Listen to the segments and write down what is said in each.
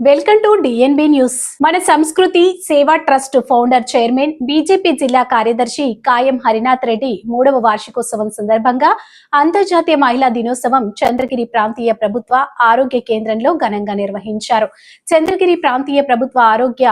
Welcome to DNB news మన సంస్కృతి సేవా ట్రస్ట్ ఫౌండర్ చైర్మన్ బీజేపీ జిల్లా కార్యదర్శి కాయం హరినాథ్ రెడ్డి మూడవ వార్షికోత్సవం సందర్భంగా అంతర్జాతీయ మహిళా దినోత్సవం చంద్రగిరి ప్రాంతీయ ప్రభుత్వ ఆరోగ్య కేంద్రంలో ఘనంగా నిర్వహించారు. చంద్రగిరి ప్రాంతీయ ప్రభుత్వ ఆరోగ్య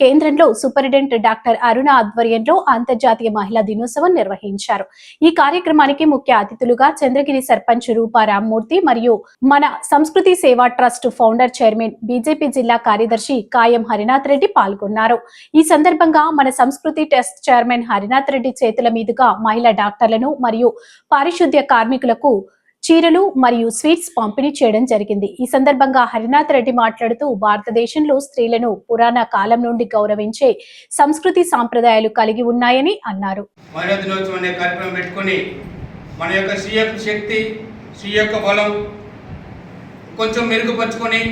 కేంద్రంలో సూపరింటెండెంట్ డాక్టర్ అరుణ ఆధ్వర్యంలో అంతర్జాతీయ మహిళా దినోత్సవం నిర్వహించారు. ఈ కార్యక్రమానికి ముఖ్య అతిథులుగా చంద్రగిరి సర్పంచ్ రూపా రామ్మూర్తి మరియు మన సంస్కృతి సేవా ట్రస్ట్ ఫౌండర్ చైర్మన్ బీజేపీ జిల్లా కార్యదర్శి కాయం హరినాథ్ రెడ్డి పాల్గొన్నారు. ఈ సందర్భంగా మన సంస్కృతి ట్రస్ట్ చైర్మన్ హరినాథ్ రెడ్డి చేతుల మీదుగా మహిళా డాక్టర్లను మరియు పారిశుద్ధ్య కార్మికులకు చీరలు మరియు స్వీట్స్ పంపిణీ చేయడం జరిగింది. ఈ సందర్భంగా హరినాథ్ రెడ్డి మాట్లాడుతూ భారతదేశంలో స్త్రీలను పురాణ కాలం నుండి గౌరవించే సంస్కృతి సాంప్రదాయాలు కలిగి ఉన్నాయని అన్నారు. పెట్టుకొని మన యొక్క స్త్రీ యొక్క శక్తి స్త్రీ యొక్క బలం కొంచెం మెరుగుపరుచుకొని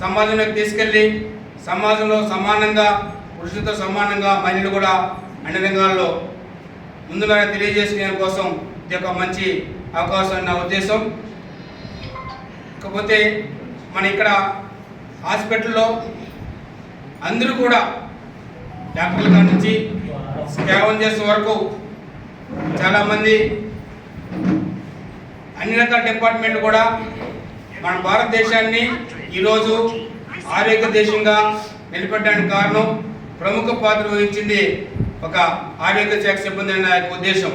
సమాజంలోకి తీసుకెళ్ళి సమాజంలో సమానంగా పురుషులతో సమానంగా మహిళలు కూడా అన్ని రంగాల్లో ముందుగా తెలియజేసుకునే కోసం ఇది ఒక మంచి అవకాశం నా ఉద్దేశం. కాకపోతే మన ఇక్కడ హాస్పిటల్లో అందరూ కూడా డాక్టర్ల కాడ నుంచి సేవలు చేసే వరకు చాలామంది అన్ని రకాల డిపార్ట్మెంట్లు కూడా మన భారతదేశాన్ని ఈరోజు ఆరోగ్య దేశంగా నిలబెట్టడానికి కారణం ప్రముఖ పాత్ర వహించింది ఒక ఆరోగ్య శాఖ సిబ్బంది అనే ఉద్దేశం.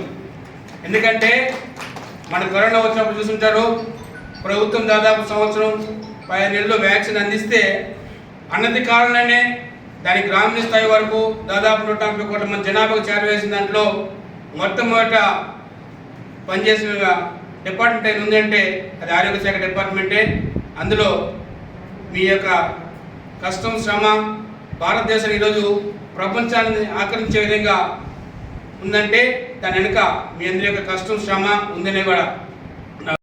ఎందుకంటే మన కరోనా వచ్చినప్పుడు చూసుంటారు. ప్రభుత్వం దాదాపు సంవత్సరం పది నెలలు వ్యాక్సిన్ అందిస్తే అన్నది కాలంలోనే దాని గ్రామీణ స్థాయి వరకు దాదాపు నూట నలభై కోట్ల మంది జనాభాకు చేరవేసిన దాంట్లో మొట్టమొదట పనిచేసిన డిపార్ట్మెంట్ ఏది ఉందంటే అది ఆరోగ్య శాఖ డిపార్ట్మెంటే. అందులో మీ యొక్క కష్టం శ్రమ భారతదేశం ఈరోజు ప్రపంచాన్ని ఆకర్షించే విధంగా ఉందంటే దాని వెనుక మీ అందరి యొక్క కష్టం శ్రమ ఉందనే కూడా